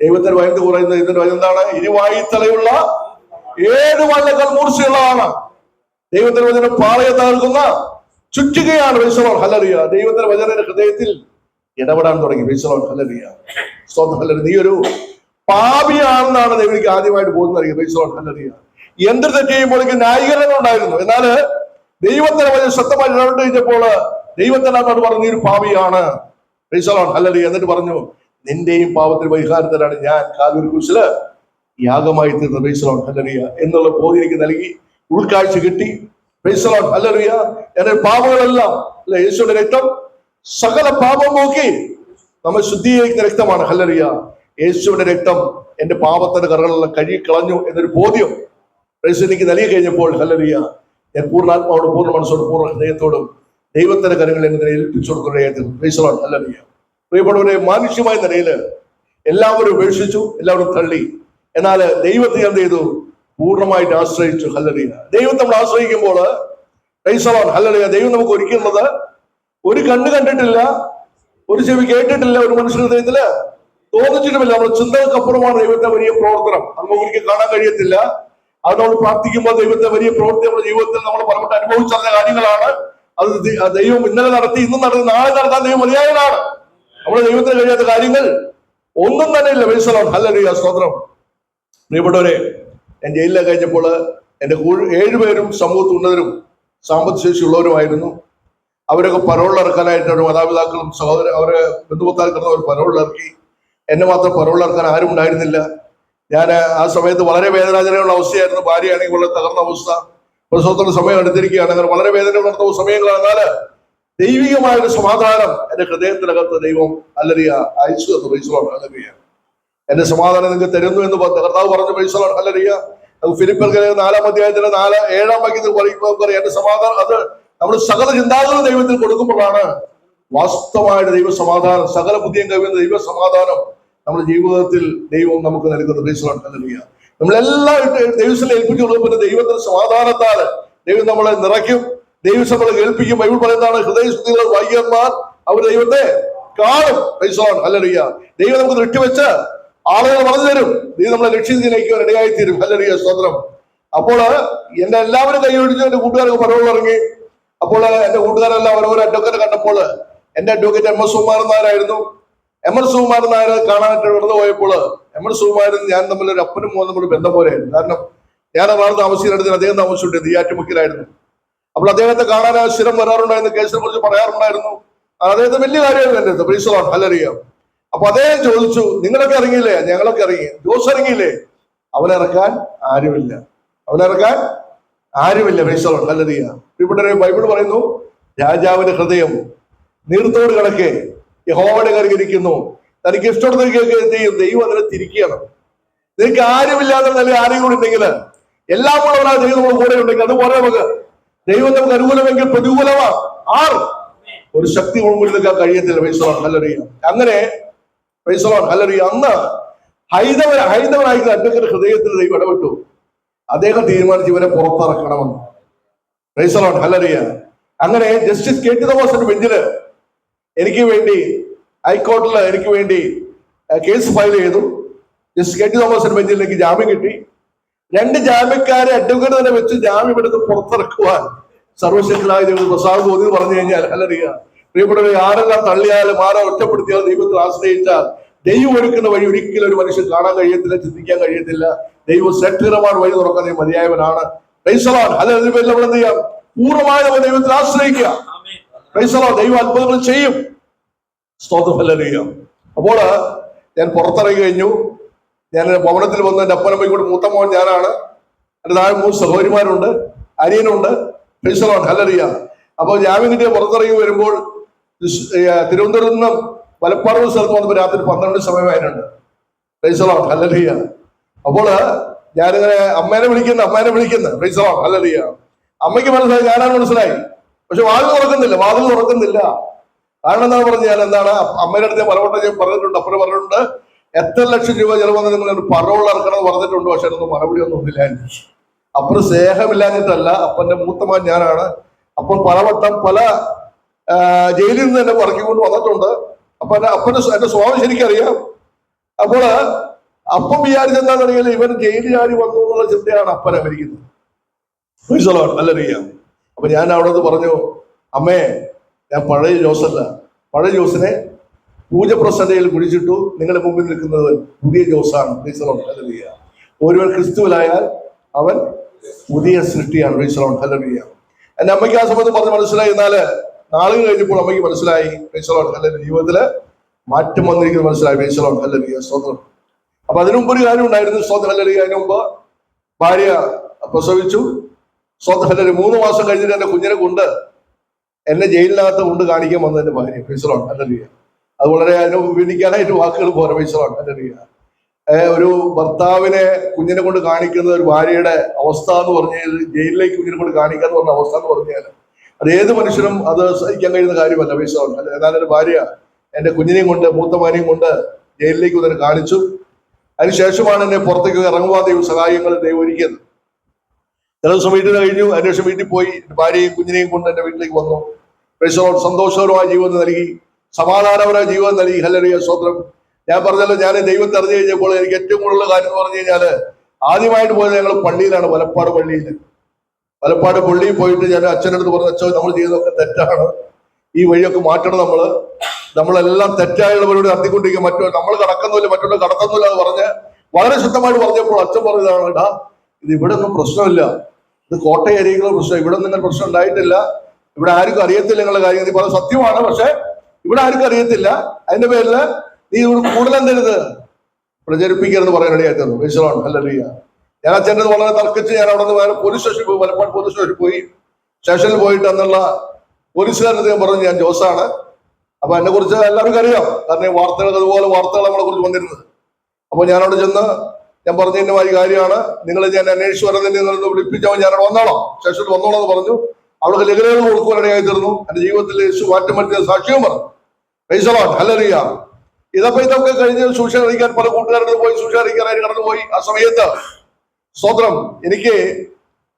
Speaker 1: ദൈവത്തിന്റെ വയത്ത് പറയുന്നത് ഇതിന്റെ എന്താണ്? ഇരുവായി തലയുള്ള ഏഴ് വള്ളകൾ മൂർച്ചയുള്ളതാണ്. ദൈവത്തിന്റെ വചനം പാളയെ തകർക്കുന്ന ചുറ്റുകയാണ് വിശ്വ ഹലറിയ ദൈവത്തിന്റെ വചന ഹൃദയത്തിൽ ഇടപെടാൻ തുടങ്ങി. വിശ്വ ഹലറിയ സ്വന്തം ഹലറി നീ ഒരു പാപിയാണെന്നാണ് ദൈവം എനിക്ക് ആദ്യമായിട്ട് പോകുന്നത് അറിയാം വിശ്വ ഹലറിയ എന്ത് തെറ്റ് ചെയ്യുമ്പോൾ എനിക്ക് ന്യായീകരണം ഉണ്ടായിരുന്നു എന്നാൽ ദൈവത്തിന്റെ വചനം ശക്തമായി ഇടപെട്ട് കഴിഞ്ഞപ്പോൾ ദൈവത്തിനോട് പറഞ്ഞു നീ ഒരു പാപിയാണ്. വിശ്വലോൺ ഹലറിയ എന്നിട്ട് പറഞ്ഞു നിന്റെയും പാപത്തിന് പരിഹാരത്തിലാണ് ഞാൻ കാലൂർ കുശൽ യാഗമായി തീർന്ന ബൈസലോൺ ഹലറിയ എന്നുള്ള ബോധം എനിക്ക് നൽകി. ഉൾക്കാഴ്ച കിട്ടി. അല്ലറിയ എന്റെ പാപങ്ങളെല്ലാം അല്ലെ യേശുവിന്റെ രക്തം സകല പാപം നോക്കി നമ്മൾ ശുദ്ധീകരിക്കുന്ന രക്തമാണ്. ഹല്ലറിയ യേശുവിന്റെ രക്തം എന്റെ പാപത്തിന്റെ കറകളെല്ലാം കഴുകി കളഞ്ഞു എന്നൊരു ബോധ്യം എനിക്ക് നൽകി കഴിഞ്ഞപ്പോൾ ഹല്ലറിയ ഞാൻ പൂർണാത്മാവോടും പൂർണ മനസ്സോടും പൂർണ ഹൃദയത്തോടും ദൈവത്തിന്റെ കരങ്ങൾ എന്നെ ഏൽപ്പിച്ചു കൊടുക്കുന്ന ബൈസലോൺ ഹല്ലറിയ പ്രിയപ്പെട്ടവരെ മാനുഷ്യമായ നിലയിൽ എല്ലാവരും ഉപേക്ഷിച്ചു എല്ലാവരും തള്ളി. എന്നാൽ ദൈവത്തെ എന്ത് ചെയ്തു? പൂർണമായിട്ട് ആശ്രയിച്ചു. ഹല്ലറിയ ദൈവം നമ്മൾ ആശ്രയിക്കുമ്പോൾ റൈസലോൺ ഹല്ലറിയ ദൈവം നമുക്ക് ഒരുക്കുന്നത് ഒരു കണ്ണ് കണ്ടിട്ടില്ല ഒരു ചെവി കേട്ടിട്ടില്ല ഒരു മനുഷ്യ ഹൃദയത്തിൽ തോന്നിച്ചിട്ടുമില്ല. നമ്മുടെ ചിന്തകൾക്കപ്പുറമാണ് ദൈവത്തെ വലിയ പ്രവർത്തനം. അത് നമുക്ക് കാണാൻ കഴിയത്തില്ല. അത് നമ്മൾ പ്രാർത്ഥിക്കുമ്പോൾ ദൈവത്തെ വലിയ പ്രവൃത്തി നമ്മുടെ ജീവിതത്തിൽ നമ്മൾ പറഞ്ഞിട്ട് അനുഭവിച്ചറിഞ്ഞ കാര്യങ്ങളാണ്. അത് ദൈവം ഇന്നലെ നടത്തി ഇന്നും നടത്തി നാളെ നടത്താൻ ദൈവം മതിയായതാണ് നമ്മുടെ ദൈവത്തിന് കഴിയാത്ത കാര്യങ്ങൾ ഒന്നും തന്നെ ഇല്ല. വൈസലോൺ ഹല്ലറിയ സ്തോത്രം. പ്രിയപ്പെട്ടവരെ ഞാൻ ജയിലിലെ കഴിഞ്ഞപ്പോൾ എന്റെ ഏഴുപേരും സമൂഹത്തിൽ ഉന്നതരും സാമ്പത്തിക ശേഷിയുള്ളവരുമായിരുന്നു അവരൊക്കെ പരോളിലിറക്കാനായിട്ട് അവരുടെ മാതാപിതാക്കളും സഹോദര അവരെ ബന്ധുപത്താൽ കിടന്നവർ പരോളിറക്കി എന്നെ മാത്രം പരോളിറക്കാൻ ആരും ഉണ്ടായിരുന്നില്ല. ഞാൻ ആ സമയത്ത് വളരെ വേദനാജനകമുള്ള അവസ്ഥയായിരുന്നു. ഭാര്യയാണെങ്കിൽ വളരെ തകർന്ന അവസ്ഥ. പ്രസവത്തിന്റെ സമയം എടുത്തിരിക്കുകയാണ്. അങ്ങനെ വളരെ വേദന ഉണർത്തുന്ന സമയങ്ങളാണ് ദൈവികമായ ഒരു സമാധാനം എന്റെ ഹൃദയത്തിനകത്ത് ദൈവം അല്ലറിയ അയച്ചു തന്നു പൈസലോണ് അല്ലറിയ എന്റെ സമാധാനം നിങ്ങൾക്ക് തരുന്നു എന്ന് കർത്താവ് പറഞ്ഞു പൈസലോൺ അല്ലറിയ അത് ഫിലിപ്പർക്കലെ നാലാം അധ്യായത്തിന്റെ നാല് ഏഴാം വാക്യത്തിൽ പറയുമ്പോൾ നമുക്കറിയാം എന്റെ സമാധാനം അത് നമ്മൾ സകല ചിന്താഗതി ദൈവത്തിൽ കൊടുക്കുമ്പോഴാണ്. വാസ്തവമായിട്ട് ദൈവ സമാധാനം സകല ബുദ്ധിയും കവിയുന്ന ദൈവ സമാധാനം നമ്മുടെ ജീവിതത്തിൽ ദൈവം നമുക്ക് നൽകുന്ന. പൈസലോൺ അല്ലറിയ നമ്മളെല്ലാം ദൈവത്തിൽ ഏൽപ്പിച്ചു കൊടുക്കുമ്പോൾ ദൈവത്തിന്റെ സമാധാനത്താൽ ദൈവം നമ്മളെ നിറയ്ക്കും ദൈവം നമ്മളെ കേൾപ്പിക്കും ബൈബിൾ പറയുന്നതാണ് ഹൃദയശുദ്ധികൾ വൈകിയന്മാർ അവർ ദൈവത്തെ കാണും. പൈസ അല്ലറിയ ദൈവം നമുക്ക് ദൃഷ്ടിവെച്ച് ആളുകൾ പറഞ്ഞു തരും. നീ നമ്മളെ ലക്ഷ്യത്തിലേക്ക് ഇടയായി തീരും അല്ലറിയ സ്വതന്ത്രം. അപ്പോൾ എന്നെ എല്ലാവരും കൈയൊഴിച്ച് എന്റെ കൂട്ടുകാർക്ക് പരവൾ ഇറങ്ങി. അപ്പോൾ എന്റെ കൂട്ടുകാരെല്ലാം ഓരോരോ അഡ്വക്കറ്റ് കണ്ടപ്പോൾ എന്റെ അഡ്വക്കറ്റ് എം എസ് സുകുമാരൻ നായരായിരുന്നു. എം എസ് സുകുമാരൻ നായർ കാണാനായിട്ട് കടന്നു പോയപ്പോൾ എം എസ് സുകുമാരൻ ഞാൻ തമ്മിൽ ഒരു അപ്പനും മോൻ തമ്മിൽ ബന്ധം പോലെയായിരുന്നു കാരണം ഞാൻ അതാണ് താമസിക്കുന്നിടത്തിന് അദ്ദേഹം താമസിച്ചിട്ടുണ്ട്. ആറ്റുമുക്കിലായിരുന്നു. അപ്പോൾ അദ്ദേഹത്തെ കാണാൻ സ്ഥിരം വരാറുണ്ടായിരുന്നു കേസിനെ കുറിച്ച് പറയാറുണ്ടായിരുന്നു. അദ്ദേഹത്തെ വലിയ കാര്യമായിരുന്നു എന്റെ പ്രീസലോൺ അല്ലറിയാം അപ്പൊ അതേ ചോദിച്ചു നിങ്ങളൊക്കെ ഇറങ്ങിയില്ലേ? ഞങ്ങളൊക്കെ ഇറങ്ങി. ജോസ് ഇറങ്ങിയില്ലേ? അവനിറക്കാൻ ആരുമില്ല. അവനിറക്കാൻ ആരുമില്ല. പ്രീസലോൺ നല്ലതിയ ഇവിടെ ബൈബിൾ പറയുന്നു രാജാവിന്റെ ഹൃദയം നീർത്തോട് കിടക്കെ യഹോവയുടെ കരുതിരിക്കുന്നു തനിക്ക് എന്ത് ചെയ്യും? ദൈവം അതിനെ തിരിക്കുകയാണ്. നിനക്ക് ആരുമില്ലാതെ നല്ല ആരെയും കൂടി ഉണ്ടെങ്കിൽ എല്ലാം ഉള്ളവരാ ദൈവം നമ്മുടെ കൂടെ ഉണ്ടെങ്കിൽ അതുപോലെ നമുക്ക്. ദൈവം നമുക്ക് അനുകൂലമെങ്കിൽ പ്രതികൂലമാ. ആർ? ഒരു ശക്തി മുമ്പിൽ നിൽക്കാൻ കഴിയത്തില്ല പൈസലോൺ ഹല്ലറിയ അങ്ങനെ ഹല്ലറിയ അന്ന് ഹൈതവൻ ഹൈതവനായിരുന്ന അദ്ദേഹത്തിന്റെ ഹൃദയത്തിൽ ദൈവം ഇടപെട്ടു. അദ്ദേഹം തീരുമാനിച്ചു ഇവരെ പുറത്തിറക്കണമെന്ന്. റൈസലോൺ ഹലറിയ അങ്ങനെ ജസ്റ്റിസ് കെ ടി തോമസിന്റെ ബെഞ്ചിൽ എനിക്ക് വേണ്ടി ഹൈക്കോടതിയിൽ എനിക്ക് വേണ്ടി കേസ് ഫയൽ ചെയ്തു. ജസ്റ്റിസ് കെ ടി തോമസിന്റെ ബെഞ്ചിൽ എനിക്ക് ജാമ്യം കിട്ടി. രണ്ട് ജാമ്യക്കാരെ അഡ്വക്കേറ്റ് തന്നെ വെച്ച് ജാമ്യം എടുത്ത് പുറത്തിറക്കുവാൻ സർവശക്തനായ ദൈവം പ്രസാദ് മോദി പറഞ്ഞു കഴിഞ്ഞാൽ അല്ലറിയ പ്രിയപ്പെട്ടവരെ ആരെല്ലാം തള്ളിയാലും ആരെ ഒറ്റപ്പെടുത്തിയാലും ദൈവത്തിൽ ആശ്രയിച്ചാൽ ദൈവം ഒരുക്കുന്ന വഴി ഒരിക്കലും ഒരു മനുഷ്യൻ കാണാൻ കഴിയത്തില്ല ചിന്തിക്കാൻ കഴിയത്തില്ല. ദൈവം സെക്ടറമാണ് വഴി തുറക്കാൻ ദൈവം മതിയായവനാണ് റൈസലോൺ അല്ല അതിന് പേരിൽ നമ്മൾ എന്ത് ചെയ്യാം? പൂർണമായ ദൈവത്തിൽ ആശ്രയിക്കുക. റൈസലോൺ ദൈവം അത്ഭുതങ്ങൾ ചെയ്യും. സ്തോത്രം. അപ്പോൾ ഞാൻ പുറത്തിറങ്ങി കഴിഞ്ഞു. ഞാൻ ഭവനത്തിൽ വന്ന് എന്റെ അപ്പനമ്മയും കൂടെ മൂത്ത മോൻ ഞാനാണ്. എന്റെ താഴെ മൂന്ന് സഹോദരിമാരുണ്ട്. അനിയനുണ്ട്. ഫൈസലോൺ ഹല്ലറിയ അപ്പോൾ ജാമ്യം പുറത്തിറങ്ങി വരുമ്പോൾ തിരുവനന്തപുരത്ത് നിന്ന് വലപ്പാറൂർ സ്ഥലത്ത് വന്നപ്പോൾ രാത്രി പന്ത്രണ്ട് സമയമായിട്ടുണ്ട്. ഫൈസലോൺ ഹല്ലറിയ അപ്പോൾ ഞാനിങ്ങനെ അമ്മേനെ വിളിക്കുന്ന അമ്മേനെ വിളിക്കുന്ന. ഫൈസലോൺ ഹല്ലറിയ അമ്മയ്ക്ക് മനസ്സിലായി ഞാനാണ് മനസ്സിലായി. പക്ഷെ വാതിൽ തുറക്കുന്നില്ല വാതിൽ തുറക്കുന്നില്ല. കാരണം എന്താണ് പറഞ്ഞത് ഞാൻ എന്താണ് അമ്മയുടെ അടുത്ത് പലവട്ടം ഞാൻ പറഞ്ഞിട്ടുണ്ട് അപ്പുറം പറഞ്ഞിട്ടുണ്ട് എത്ര ലക്ഷം രൂപ ചെലവെന്ന് നിങ്ങൾ പറവുള്ള ഇറക്കണം എന്ന് പറഞ്ഞിട്ടുണ്ട് പക്ഷെ അതൊന്നും മറുപടി ഒന്നും ഒന്നില്ല അപ്പുറം സ്നേഹമില്ലാഞ്ഞിട്ടല്ല അപ്പന്റെ മൂത്തമാൻ ഞാനാണ്. അപ്പം പലവട്ടം പല ജയിലിൽ നിന്ന് എന്നെ പറക്കിക്കൊണ്ട് വന്നിട്ടുണ്ട് അപ്പൊ സ്വ- എന്റെ സ്വഭാവം ശരിക്കറിയാം അപ്പോൾ അപ്പം വിചാരിച്ചെന്താണെന്നുണ്ടെങ്കിൽ ഇവൻ ജയിലിൽ ചാടി വന്നു എന്നുള്ള ചിന്തയാണ് അപ്പൻ അമരിക്കുന്നത്. ഹല്ലേലൂയ. അപ്പൊ ഞാൻ അവിടെ പറഞ്ഞു അമ്മേ ഞാൻ പഴയ ജോസല്ല പഴയ ജോസിനെ പൂജ പ്രസന്നയിൽ കുഴിച്ചിട്ടു നിങ്ങളുടെ മുമ്പിൽ നിൽക്കുന്നത് പുതിയ ജോസാണ്. ഹല്ലേലൂയ. ഒരുവൻ ക്രിസ്തുവിലായാൽ അവൻ പുതിയ സൃഷ്ടിയാണ്. ഹല്ലേലൂയ. എന്റെ അമ്മയ്ക്ക് ആ സമയത്ത് പറഞ്ഞ് മനസ്സിലായി എന്നാൽ നാളുകൾ കഴിഞ്ഞപ്പോൾ അമ്മയ്ക്ക് മനസ്സിലായി Praise അല്ലെ. ജീവിതത്തിൽ മാറ്റം വന്നിരിക്കുന്നത് മനസ്സിലായി Praise അല്ലെ സ്വന്തം അപ്പൊ അതിനു മുമ്പ് ഒരു കാര്യം ഉണ്ടായിരുന്നു സ്വന്തം ഹല്ലേലൂയ. അതിനു മുമ്പ് ഭാര്യ പ്രസവിച്ചു സ്വന്തം ഹല്ലേലൂയ. മൂന്ന് മാസം കഴിഞ്ഞിട്ട് എന്റെ കുഞ്ഞിനെ കൊണ്ട് എന്നെ ജയിലിനകത്ത് കൊണ്ട് കാണിക്കാൻ വന്ന എന്റെ ഭാര്യ പേശലോൺ ഹല്ലേലൂയ അത് വളരെ അതിനെ വിവരിക്കാനായിട്ട് വാക്കുകൾ പോരാ പേശലോൺ ഏഹ് ഒരു ഭർത്താവിനെ കുഞ്ഞിനെ കൊണ്ട് കാണിക്കുന്ന ഒരു ഭാര്യയുടെ അവസ്ഥ എന്ന് പറഞ്ഞാൽ ജയിലിലേക്ക് കുഞ്ഞിനെ കൊണ്ട് കാണിക്കുക എന്ന് പറഞ്ഞ അവസ്ഥ എന്ന് പറഞ്ഞാൽ അത് ഏത് മനുഷ്യനും അത് സഹിക്കാൻ കഴിയുന്ന കാര്യമല്ല. പൈസ ഏതാണ്ട് എന്റെ ഭാര്യ എന്റെ കുഞ്ഞിനെയും കൊണ്ട് മൂത്തമാനെയും കൊണ്ട് ജയിലിലേക്ക് തന്നെ കാണിച്ചു. അതിനുശേഷമാണ് എന്നെ പുറത്തേക്ക് ഇറങ്ങുവാ ദൈവം സഹായങ്ങൾ ദൈവം ഒരുക്കിയത്. ചില ദിവസം വീട്ടിൽ കഴിഞ്ഞു. അതിനുശേഷം വീട്ടിൽ പോയി. ഭാര്യയും കുഞ്ഞിനെയും കൊണ്ട് എന്റെ വീട്ടിലേക്ക് വന്നു. പ്രേക്ഷകരോട് സന്തോഷകരമായ ജീവിതം നൽകി. സമാധാനപരമായ ജീവിതം നൽകി. ഹല്ലറിയ സ്വത്രം ഞാൻ പറഞ്ഞല്ലോ ഞാൻ ദൈവത്തെ അറിഞ്ഞു കഴിഞ്ഞപ്പോൾ എനിക്ക് ഏറ്റവും കൂടുതലുള്ള കാര്യം എന്ന് പറഞ്ഞു കഴിഞ്ഞാൽ ആദ്യമായിട്ട് പോയത് ഞങ്ങൾ പള്ളിയിലാണ്. വലപ്പാട് പള്ളിയിൽ. വലപ്പാട് പള്ളിയിൽ പോയിട്ട് ഞാൻ അച്ഛനടുത്ത് പറഞ്ഞു അച്ഛൻ നമ്മൾ ചെയ്തതൊക്കെ തെറ്റാണ്. ഈ വഴിയൊക്കെ മാറ്റണം നമ്മൾ. നമ്മളെല്ലാം തെറ്റായുള്ളവരോട് നടത്തിക്കൊണ്ടിരിക്കുക മറ്റോ നമ്മൾ കടക്കുന്നില്ല മറ്റുള്ള കടക്കുന്നില്ല എന്ന് പറഞ്ഞ് വളരെ ശക്തമായിട്ട് പറഞ്ഞപ്പോൾ അച്ഛൻ പറഞ്ഞതാണ് ഇടാ ഇത് ഇവിടെ ഒന്നും പ്രശ്നമില്ല. ഇത് കോട്ടയം പ്രശ്നം ഇവിടെ നിങ്ങൾ പ്രശ്നം ഉണ്ടായിട്ടില്ല. ഇവിടെ ആർക്കും അറിയത്തില്ല നിങ്ങളുടെ കാര്യം. നീ പറഞ്ഞ സത്യമാണ് പക്ഷെ ഇവിടെ ആർക്കും അറിയത്തില്ല. അതിന്റെ പേരിൽ നീ ഇവിടെ കൂടുതൽ എന്തരുത് പ്രചരിപ്പിക്കരുത് പറയാൻ ഇടയായിരുന്നു വിശ്വമാണ് അല്ലല്ല ഞാൻ അച്ഛന്റെ വളരെ തർക്കിച്ച് ഞാൻ അവിടെ നിന്ന് വേറെ പോലീസ് സ്റ്റേഷനിൽ പോയി മലപ്പാട് പോലീസ് സ്റ്റേഷനിൽ പോയി. സ്റ്റേഷനിൽ പോയിട്ട് എന്നുള്ള പോലീസുകാരനത് ഞാൻ പറഞ്ഞു ഞാൻ ജോസാണ്. അപ്പൊ എന്നെ കുറിച്ച് എല്ലാവർക്കും അറിയാം. കാരണം വാർത്തകൾ അതുപോലെ വാർത്തകൾ നമ്മളെ കുറിച്ച് വന്നിരുന്നത്. അപ്പൊ ഞാൻ അവിടെ ചെന്ന് ഞാൻ പറഞ്ഞു ഇന്ന മാതിരി കാര്യമാണ്. നിങ്ങൾ ഞാൻ അന്വേഷിച്ചു വരുന്നതിൽ നിന്ന് വിളിപ്പിച്ചവൻ ഞാൻ അവിടെ വന്നോളാം. സ്റ്റേഷനിൽ വന്നോളാം എന്ന് പറഞ്ഞു. അവിടെ ലഹരികൾ കൊടുക്കുവാനിടയായി തീർന്നു എന്റെ ജീവിതത്തിൽ യേശു മാറ്റം വരുത്തിയ സാക്ഷ്യവും പറഞ്ഞു. പൈസലോട്ട് ഹല്ലറിയ ഇതപ്പോ ഇതൊക്കെ കഴിഞ്ഞ് സൂക്ഷിക്കാൻ പല കൂട്ടുകാരുടെ പോയി സൂക്ഷിക്കാൻ കടന്നുപോയി? ആ സമയത്ത് സ്തോത്രം എനിക്ക്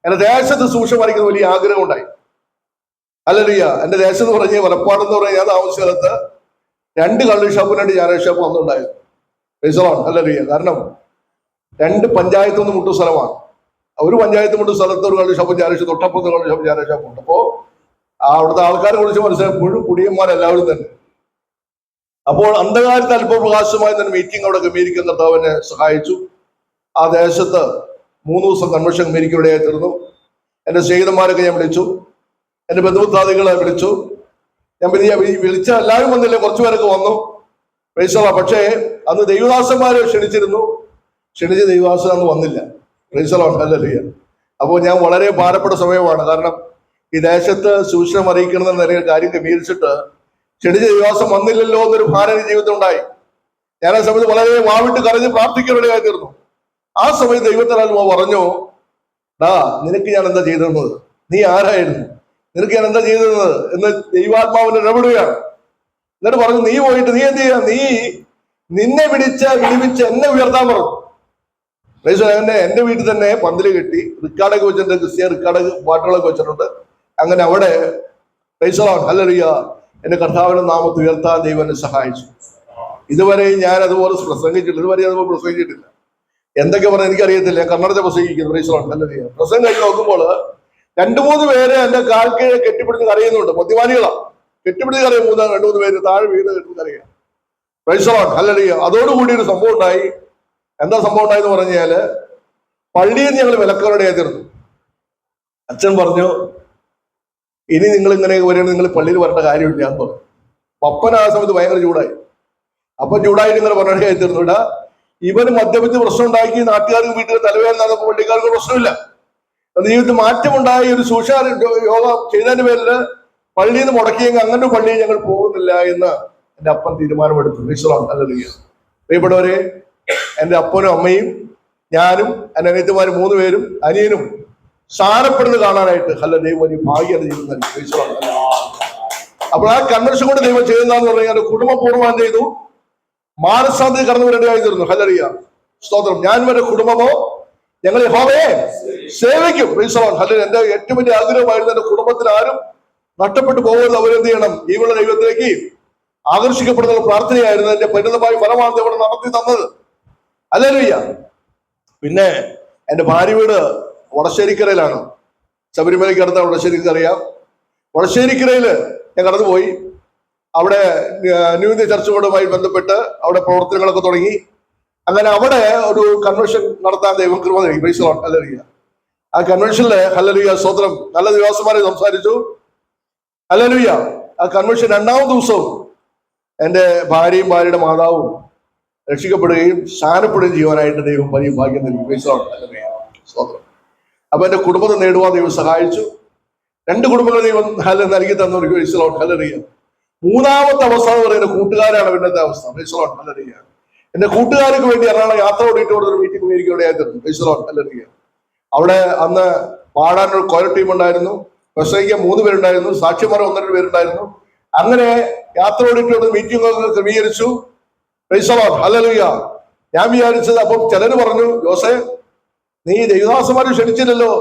Speaker 1: എന്റെ ദേശത്ത് സൂക്ഷ്മം വരയ്ക്കുന്ന വലിയ ആഗ്രഹം ഉണ്ടായി അല്ലറിയ എന്റെ ദേശം എന്ന് പറഞ്ഞ വലപ്പാട് എന്ന് പറഞ്ഞ ഞാൻ താമസിച്ച രണ്ട് കള്ളി ഷാപ്പും രണ്ട് ചാര ഷാപ്പും അന്നുണ്ടായിരുന്നു അല്ലറിയ കാരണം രണ്ട് പഞ്ചായത്ത് നിന്ന് മുട്ടു സ്ഥലമാണ്. ഒരു പഞ്ചായത്ത് മുട്ടു സ്ഥലത്ത് ഒരു കള്ളി ഷാപ്പും ചാര തൊട്ടപ്പുറത്ത് കള്ളി ഷാപ്പും ചാര ഷാപ്പും ഉണ്ട്. അപ്പോ അവിടുത്തെ ആൾക്കാരെ കുറിച്ച് മനസ്സിലായപ്പോഴും കുടിയന്മാരെല്ലാവരും തന്നെ. അപ്പോൾ അന്ധകാരത്തെ അല്പപ്രകാശമായി തന്നെ മീറ്റിംഗ് അവിടെ ക്രമീകരിക്കുന്ന കർത്താവിനെ സഹായിച്ചു. ആ ദേശത്ത് മൂന്ന് ദിവസം കൺവെൻഷൻ അമേരിക്കയുടെ തീർന്നു. എന്റെ സ്നേഹിതന്മാരൊക്കെ ഞാൻ വിളിച്ചു. എന്റെ ബന്ധുമിത്രാദികളെ വിളിച്ചു. ഞാൻ വലിയ വിളിച്ച എല്ലാവരും വന്നില്ല? കുറച്ചു പേരൊക്കെ വന്നു. പ്രൈസോള പക്ഷേ അന്ന് ദൈവദാസന്മാരെ ക്ഷണിച്ചിരുന്നു. ക്ഷണിച്ച ദൈവദാസൻ അന്ന് വന്നില്ല. പ്രൈസോള അല്ലല്ല അപ്പോൾ ഞാൻ വളരെ ഭാരപ്പെട്ട സമയമാണ്. കാരണം ഈ ദേശത്ത് സൂക്ഷ്മം അറിയിക്കണം എന്ന നിലയിൽ കാര്യം ക്രമീകരിച്ചിട്ട് ക്ഷണിച്ച ദൈവദാസം വന്നില്ലല്ലോ എന്നൊരു ഭാരം ജീവിതം ഉണ്ടായി ഞാൻ ആ സമയത്ത് വളരെ വാവിട്ട് കരഞ്ഞ് പ്രാർത്ഥിക്കാനിടയായി തീർന്നു. ആ സമയത്ത് ദൈവത്തിനാൽ പറഞ്ഞു ഡാ നിനക്ക് ഞാൻ എന്താ ചെയ്തിരുന്നത്? നീ ആരായിരുന്നു? നിനക്ക് ഞാൻ എന്താ ചെയ്തിരുന്നത്? എന്ന് ദൈവാത്മാവിന്റെ ഇടപെടുകയാണ്. എന്നിട്ട് പറഞ്ഞു നീ പോയിട്ട് നീ എന്ത് ചെയ്യാ? നീ നിന്നെ വിളിച്ച് വിളിപ്പിച്ച് എന്നെ ഉയർത്താൻ പറഞ്ഞു. എന്നെ എന്റെ വീട്ടിൽ തന്നെ പന്തൽ കെട്ടി റിക്കാർഡൊക്കെ വെച്ചിട്ടുണ്ട് ക്രിസ്ത്യൻ റിക്കാർഡ് പാട്ടുകളൊക്കെ വെച്ചിട്ടുണ്ട്. അങ്ങനെ അവിടെ പ്രൈസലോൺ ഹല്ലറിയ എന്റെ കർത്താവിന്റെ നാമത്ത് ഉയർത്താൻ ദൈവം എന്നെ സഹായിച്ചു. ഇതുവരെ ഞാൻ അതുപോലെ പ്രസംഗിച്ചിട്ടില്ല ഇതുവരെ അതുപോലെ പ്രസംഗിച്ചിട്ടില്ല. എന്തൊക്കെ പറഞ്ഞാൽ എനിക്കറിയത്തില്ല. കർണാടക പ്രസംഗിക്കുന്നു. പ്രസംഗം കഴിഞ്ഞ് നോക്കുമ്പോൾ രണ്ടു മൂന്ന് പേര് എന്റെ കാൽക്ക് കെട്ടിപ്പിടിച്ച് കറിയുന്നുണ്ട് മദ്യപാനികളാണ് കെട്ടിപ്പിടിച്ച് കറിയാം മൂന്നാം രണ്ടു മൂന്ന് പേര് താഴെ വീട് കെട്ടി കരയാം. പ്രൈസലോൺ ഹല്ലറിയ അതോടുകൂടി ഒരു സംഭവം ഉണ്ടായി. എന്താ സംഭവം ഉണ്ടായെന്ന് പറഞ്ഞാൽ പള്ളിയിൽ ഞങ്ങൾ വിലക്കവരുടെ തീർന്നു. അച്ഛൻ പറഞ്ഞു ഇനി നിങ്ങൾ ഇങ്ങനെ വരുന്നത് നിങ്ങൾ പള്ളിയിൽ വരേണ്ട കാര്യമില്ല എന്ന് പറഞ്ഞു. പപ്പൻ ആ സമയത്ത് ഭയങ്കര ചൂടായി. അപ്പൊ ചൂടായിട്ട് ഇങ്ങനെ പറഞ്ഞ ഇടാ ഇവന് മദ്യപിച്ച് പ്രശ്നം ഉണ്ടാക്കി നാട്ടുകാർക്ക് വീട്ടിൽ തലവേദന നടന്നപ്പോൾ പള്ളിക്കാർക്ക് പ്രശ്നമില്ല. ജീവിതത്തിൽ മാറ്റമുണ്ടായി ഒരു സുഷാർ യോഗ ചെയ്തതിന്റെ പേരിൽ പള്ളിയിൽ നിന്ന് മുടക്കിയെങ്കിൽ അങ്ങനെ പള്ളിയിൽ ഞങ്ങൾ പോകുന്നില്ല എന്ന് എന്റെ അപ്പൻ തീരുമാനമെടുത്തു. വിശ്വാം അല്ലെങ്കിൽ പ്രിയപ്പെട്ടവരെ എന്റെ അപ്പനും അമ്മയും ഞാനും എന്റെ അനിയത്തിമാരും മൂന്ന് പേരും അനിയനും സ്ഥാനപ്പെടുന്നത് കാണാനായിട്ട് ഹല്ല ദൈവം വലിയ ഭാഗ്യം ജീവിതം നൽകി. വിശ്വാസം അപ്പോൾ ആ കൺവെൻഷൻ കൊണ്ട് ദൈവം ചെയ്യുന്നതെന്ന് പറഞ്ഞാൽ കുടുംബപൂർവം ചെയ്തു? മാനസാന്തി കടന്നു വരേണ്ടതായി തീർന്നു ഹലറിയ സ്തോത്രം. ഞാൻ വരെ കുടുംബമോ? ഞങ്ങൾ യഹോവയെ സേവിക്കും. ഹല്ലറി എന്റെ ഏറ്റവും വലിയ ആഗ്രഹമായിരുന്നു എന്റെ കുടുംബത്തിൽ ആരും നഷ്ടപ്പെട്ടു പോകരുത്. അവരെന്ത് ചെയ്യണം? ഈവുള്ള ദൈവത്തിലേക്ക് ആകർഷിക്കപ്പെടുന്ന പ്രാർത്ഥനയായിരുന്നു. എന്റെ പരിണിതമായ ഫലമാണ് ഇവിടെ നടത്തി തന്നത്. അല്ലറിയ പിന്നെ എന്റെ ഭാര്യ വീട് വടശ്ശേരിക്കരയിലാണ് ശബരിമലയ്ക്ക് അടുത്ത വടശ്ശേരിക്കറിയാം വടശ്ശേരിക്കരയിൽ ഞാൻ കടന്നുപോയി. അവിടെ ന്യൂ ഇന്ത്യ ചർച്ചുകളുമായി ബന്ധപ്പെട്ട് അവിടെ പ്രവർത്തനങ്ങളൊക്കെ തുടങ്ങി. അങ്ങനെ അവിടെ ഒരു കൺവെൻഷൻ നടത്താൻ ദൈവം കൃപ നൽകി. പ്രൈസലോൺ ഹല്ലറിയ ആ കൺവെൻഷനിൽ ഹല്ലറിയ സ്വതന്ത്രം നല്ല ദിവസമാരെ സംസാരിച്ചു. ഹല്ലറിയ ആ കൺവെൻഷൻ രണ്ടാമത് ദിവസവും എന്റെ ഭാര്യയും ഭാര്യയുടെ മാതാവും രക്ഷിക്കപ്പെടുകയും സ്ഥാനപ്പെടുകയും ചെയ്യുവാനായിട്ട് ദൈവം വലിയ ഭാഗ്യം നൽകി. പ്രൈസലോൺ സ്വത്രം അപ്പൊ എന്റെ കുടുംബത്തെ നേടുവാൻ ദൈവം സഹായിച്ചു. രണ്ട് കുടുംബങ്ങൾ ദൈവം നൽകി തന്നവർക്ക് പ്രൈസലോൺ ഹല്ലറിയ മൂന്നാമത്തെ അവസ്ഥ എന്ന് പറയുന്നത് കൂട്ടുകാരാണ് പിന്നത്തെ അവസ്ഥ. പ്രൈസലോൺ അല്ലറിയ എന്റെ കൂട്ടുകാർക്ക് വേണ്ടി എറണാകുളം യാത്ര ഓടിയിട്ട് ഒരു മീറ്റിംഗ് മേടിക്കും ഇവിടെ ആയിരുന്നു പ്രൈസലോൺ അല്ലറിയ അവിടെ അന്ന് പാടാനൊരു കോയർ ടീം ഉണ്ടായിരുന്നു. പ്രസംഗിക്കാൻ മൂന്ന് പേരുണ്ടായിരുന്നു. സാക്ഷിമാർ ഒന്നര രണ്ട് പേരുണ്ടായിരുന്നു. അങ്ങനെ യാത്ര ഓടിയിട്ടുള്ള മീറ്റിംഗ് ഒക്കെ ക്രമീകരിച്ചു. പ്രൈസലോൺ അല്ലറിയ ഞാൻ വിചാരിച്ചത് അപ്പം ചിലര് പറഞ്ഞു ജോസെ നീ ദൈവദാസന്മാരെ ക്ഷണിച്ചില്ലല്ലോ.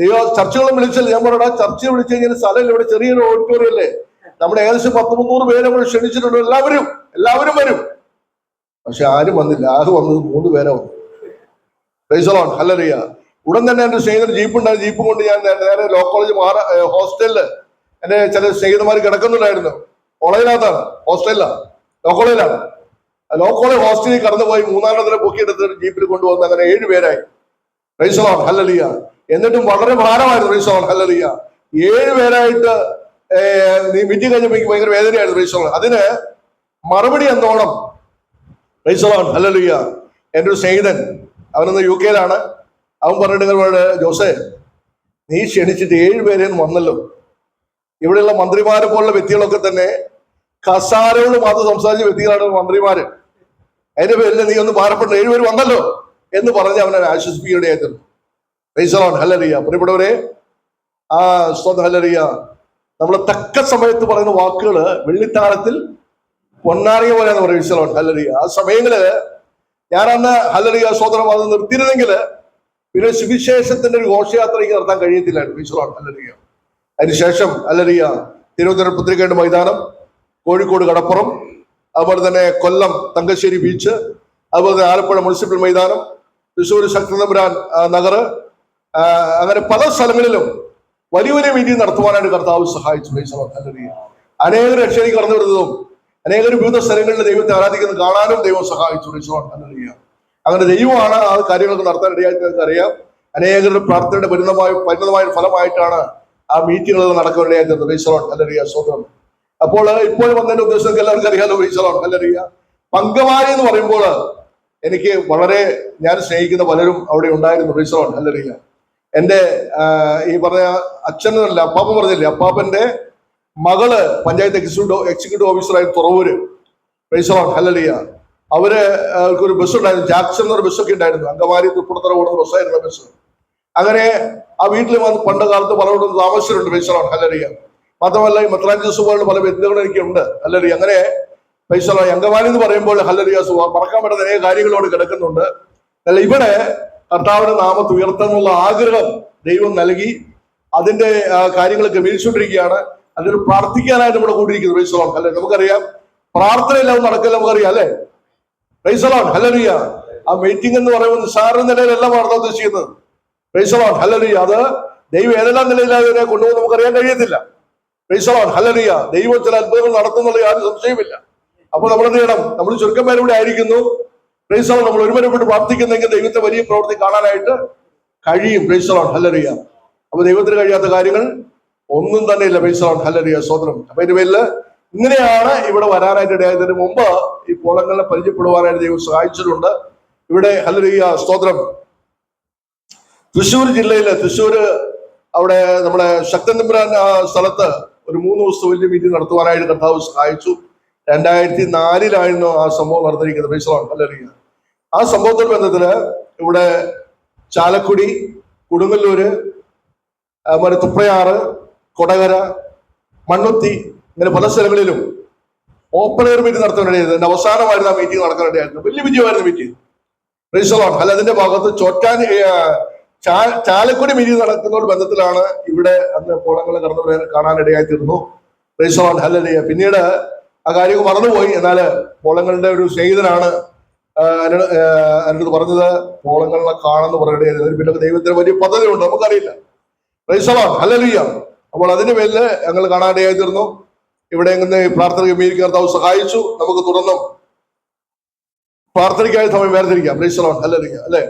Speaker 1: ദൈവ ചർച്ചകളും വിളിച്ചില്ല? ഞാൻ പറഞ്ഞ ചർച്ച വിളിച്ചു കഴിഞ്ഞാൽ സ്ഥലമില്ല. ഇവിടെ ചെറിയൊരു ഓഡിറ്റോറിയം അല്ലേ? നമ്മുടെ ഏകദേശം പത്ത് മുന്നൂറ് പേരെ നമ്മൾ ക്ഷണിച്ചിട്ടുണ്ട്. എല്ലാവരും എല്ലാവരും വരും. പക്ഷെ ആരും വന്നില്ല. ആര് വന്നത് മൂന്ന് പേരെ വന്നു റൈസോൺ അല്ലറിയ ഉടൻ തന്നെ എന്റെ സ്നേഹിതൻ ജീപ്പ് ഉണ്ടായിരുന്നു ജീപ്പ് കൊണ്ട് ഞാൻ നേരെ ലോ കോളേജ് മാറ ഹോസ്റ്റലിൽ എന്റെ ചില സ്നേഹിതന്മാർ കിടക്കുന്നുണ്ടായിരുന്നു. കോളേജിനകത്താണ്. ഹോസ്റ്റലിലാണ് ലോ കോളേജിലാണ്. ലോ കോളേജ് ഹോസ്റ്റലിൽ കടന്നുപോയി മൂന്നാമത്തെ ബുക്ക് എടുത്തിട്ട് ജീപ്പിൽ കൊണ്ടുവന്ന് അങ്ങനെ ഏഴ് പേരായി. റൈസലോൺ ഹല്ലലിയ എന്നിട്ടും വളരെ ഭാരമായിരുന്നു റൈസലോൺ ഹല്ലലിയ ഏഴ് പേരായിട്ട് മീറ്റിംഗ് കഴിഞ്ഞപ്പോൾ എനിക്ക് ഭയങ്കര വേദനയായിരുന്നു റൈസലോൺ അതിന് മറുപടി എന്നോണം റൈസലോൺ ഹല്ലലിയ. എന്റെ ഒരു സ്നേഹിതൻ അവനൊന്ന് യു കെയിലാണ്. അവൻ പറഞ്ഞിട്ട് ജോസെ ജോസേ നീ ക്ഷണിച്ചിട്ട് ഏഴ് പേരെ വന്നല്ലോ. ഇവിടെയുള്ള മന്ത്രിമാരെ പോലുള്ള വ്യക്തികളൊക്കെ തന്നെ കസാരയോട് മാത്രം സംസാരിച്ച വ്യക്തികളാണ് മന്ത്രിമാര്. അതിന്റെ പേരിൽ നീ ഒന്ന് ഭാരപ്പെട്ട ഏഴുപേര് വന്നല്ലോ എന്ന് പറഞ്ഞ് അവനെ ആശ്വസിപ്പിക്കുകയായിരുന്നു റൈസലോൺ ഹല്ലറിയ പ്രിയപ്പെട്ടവരെ ആ സ്വന്തം ഹല്ലറിയ നമ്മൾ തക്ക സമയത്ത് പറയുന്ന വാക്കുകൾ വെള്ളിത്താളത്തിൽ പൊന്നാറിയ പോലെയാണ് പറയുന്നത് റൈസലോൺ ഹല്ലറിയ ആ സമയങ്ങൾ ഞാൻ അന്ന് ഹല്ലറിയ സ്വതന്ത്രം അത് നിർത്തിയിരുന്നെങ്കിൽ പിന്നെ സുവിശേഷത്തിന്റെ ഒരു ഘോഷയാത്ര എനിക്ക് നടത്താൻ കഴിയത്തില്ലായിരുന്നു ഹല്ലറിയ അതിനുശേഷം ഹല്ലറിയ തിരുവനന്തപുരം പുത്രികയുടെ മൈതാനം കോഴിക്കോട് കടപ്പുറം അതുപോലെ തന്നെ കൊല്ലം തങ്കശ്ശേരി ബീച്ച് അതുപോലെ തന്നെ ആലപ്പുഴ മുനിസിപ്പൽ മൈതാനം തൃശ്ശൂർ ശക്തിനമ്പുരാൻ നഗർ അങ്ങനെ പല സ്ഥലങ്ങളിലും വലിയ വലിയ മീറ്റിംഗ് നടത്തുവാനായിട്ട് കർത്താവ് സഹായിച്ചു. അനേകർ രക്ഷയിൽ കടന്നു വരുന്നതും അനേകർ വിവിധ സ്ഥലങ്ങളിൽ ദൈവത്തെ ആരാധിക്കുന്നത് കാണാനും ദൈവം സഹായിച്ചു. അങ്ങനെ ദൈവമാണ് ആ കാര്യങ്ങളൊക്കെ നടത്താൻ ഇടയായിട്ട് അറിയാം അനേകരുടെ പ്രാർത്ഥനയുടെ പരിണതമായ പരിണതമായ ഫലമായിട്ടാണ് ആ മീറ്റിങ്ങുകൾ നടക്കാൻ ഇടയായിട്ട് സ്വതന്ത്രം അപ്പോൾ ഇപ്പോൾ വന്നതിന്റെ ഉദ്ദേശം എല്ലാവർക്കും അറിയാലോ റീസറോൺ ഹല്ലേലൂയ പങ്കമാരി എന്ന് പറയുമ്പോൾ എനിക്ക് വളരെ ഞാൻ സ്നേഹിക്കുന്ന പലരും അവിടെ ഉണ്ടായിരുന്നു. റീസറോൺ ഹല്ലേലൂയ എന്റെ ഈ പറഞ്ഞ അച്ഛനല്ല അപ്പാപ്പൻ പറഞ്ഞില്ലേ അപ്പാപ്പന്റെ മകൾ പഞ്ചായത്ത് എക്സിക്യൂട്ടീവ് എക്സിക്യൂട്ടീവ് ഓഫീസറായി തുറവൂര് റൈസറോൺ ഹല്ലലിയ അവർ ഒരു ബസ് ഉണ്ടായിരുന്നു. ജാക്സൺ എന്നൊരു ബസ്സൊക്കെ ഉണ്ടായിരുന്നു. അങ്കമാലി തൃപ്പൂണിത്തറ ഓടുന്ന ബസ്സായിരുന്നു ബസ് അങ്ങനെ ആ വീട്ടിൽ വന്ന് പണ്ട് കാലത്ത് പലരോടും താമസിച്ചിട്ടുണ്ട് റൈസറോൺ ഹല്ലലിയ മാത്രമല്ല ഈ മെത്രാഞ്ചസ് പോലുള്ള പല ബന്ധുക്കളും എനിക്കുണ്ട് ഹല്ലലിയ അങ്ങനെ റൈസറോൺ അങ്കമാലി എന്ന് പറയുമ്പോൾ ഹല്ലലിയ മറക്കാൻ പറ്റുന്ന കാര്യങ്ങളോട് കിടക്കുന്നുണ്ട്. അല്ല ഇവിടെ കർത്താവിന്റെ നാമത്ത് ഉയർത്താനുള്ള ആഗ്രഹം ദൈവം നൽകി. അതിന്റെ കാര്യങ്ങൾ ക്രമീകരിച്ചുകൊണ്ടിരിക്കുകയാണ് അതിന് പ്രാർത്ഥിക്കാനായിട്ട് നമ്മുടെ കൂടിയിരിക്കുന്നു. റൈസലോൺ അല്ലെ? നമുക്കറിയാം. പ്രാർത്ഥനയില്ലാതെ നടക്കില്ല നമുക്കറിയാം അല്ലെ? റൈസലോൺ ഹലറിയ ആ മീറ്റിംഗ് എന്ന് പറയുമ്പോൾ നിസ്സാര നിലയിലല്ല വാർത്ത ഉദ്ദേശിക്കുന്നത്. റൈസലോൺ ഹലറിയ അത് ദൈവം ഏതെല്ലാം നിലയിലായതിനെ കൊണ്ടുപോകും നമുക്കറിയാൻ കഴിയത്തില്ല. റൈസലോൺ ഹലറിയ ദൈവം ചില അത്ഭുതങ്ങൾ നടത്തുന്നുള്ള യാതൊരു സംശയമില്ല അപ്പൊ നമ്മൾ എന്ത് ചെയ്യണം? നമ്മൾ ചുരുക്കന്മാരിവിടെ ആയിരിക്കുന്നു. റൈസലോൺ നമ്മൾ ഒരുമനപ്പെട്ട് പ്രാർത്ഥിക്കുന്നെങ്കിൽ ദൈവത്തെ വലിയ പ്രവൃത്തി കാണാനായിട്ട് കഴിയും. റൈസലോൺ ഹല്ലറിയ അപ്പൊ ദൈവത്തിന് കഴിയാത്ത കാര്യങ്ങൾ ഒന്നും തന്നെ ഇല്ല. റൈസലോൺ ഹല്ലറിയ സ്വതന്ത്രം അപ്പൊ ഇതിന്റെ പേരിൽ ഇങ്ങനെയാണ് ഇവിടെ വരാനായിട്ട് ഇടയായതിന് മുമ്പ് ഈ പോളങ്ങളെ പരിചയപ്പെടുവാനായിട്ട് ദൈവം സഹായിച്ചിട്ടുണ്ട്. ഇവിടെ ഹല്ലറിയ സ്തോത്രം. തൃശ്ശൂർ ജില്ലയിലെ തൃശ്ശൂര് അവിടെ നമ്മുടെ ശക്തൻ തമ്പുരാൻ സ്ഥലത്ത് ഒരു മൂന്ന് ദിവസത്തെ വലിയ മീറ്റിംഗ് നടത്തുവാനായിട്ട് കർത്താവ് സഹായിച്ചു. രണ്ടായിരത്തി നാലിലായിരുന്നു ആ സംഭവം നടന്നിരിക്കുന്നത്. റൈസലോൺ ഹല്ലറിയ ആ സംഭവത്തിന്റെ ബന്ധത്തിൽ ഇവിടെ ചാലക്കുടി കൊടുങ്ങല്ലൂര് അതുപോലെ തുപ്പയാറ് കൊടകര മണ്ണുത്തി ഇങ്ങനെ പല സ്ഥലങ്ങളിലും ഓപ്പൺ എയർ മീറ്റിംഗ് നടത്താനിടയായിരുന്നു അതിന്റെ അവസാനമായിരുന്നു ആ മീറ്റിംഗ് നടക്കാനിടയായിരുന്നു വലിയ വിജയമായിരുന്നു മീറ്റിംഗ് റീസോൺ അല്ല അതിന്റെ ഭാഗത്ത് ചോറ്റാൻ ചാലക്കുടി മീറ്റിംഗ് നടക്കുന്ന ബന്ധത്തിലാണ് ഇവിടെ അന്ന് കോളങ്ങളെ കടന്നു കാണാനിടയായി തീർന്നു. റീസോൺ അല്ലെ പിന്നീട് ആ കാര്യം മറന്നുപോയി. എന്നാൽ പോളങ്ങളുടെ ഒരു സ്നേഹിതനാണ് എന്നോട് പറഞ്ഞത്. പോളങ്ങളെ കാണുന്നു അതിന് പിന്നെ ദൈവത്തിന് വലിയ പദ്ധതി ഉണ്ട് നമുക്കറിയില്ല അല്ല ലീയ അപ്പോൾ അതിന്റെ പേരിൽ ഞങ്ങൾ കാണാനിടയായി തീർന്നു. ഇവിടെ ഇങ്ങനെ പ്രാർത്ഥന ഗംഭീരിക്കാൻ സഹായിച്ചു. നമുക്ക് തുടർന്നും പ്രാർത്ഥനയ്ക്കായി സമയം വേർതിരിക്കാം. റൈസലോൺ ഹല്ലേലൂയ അല്ലേ?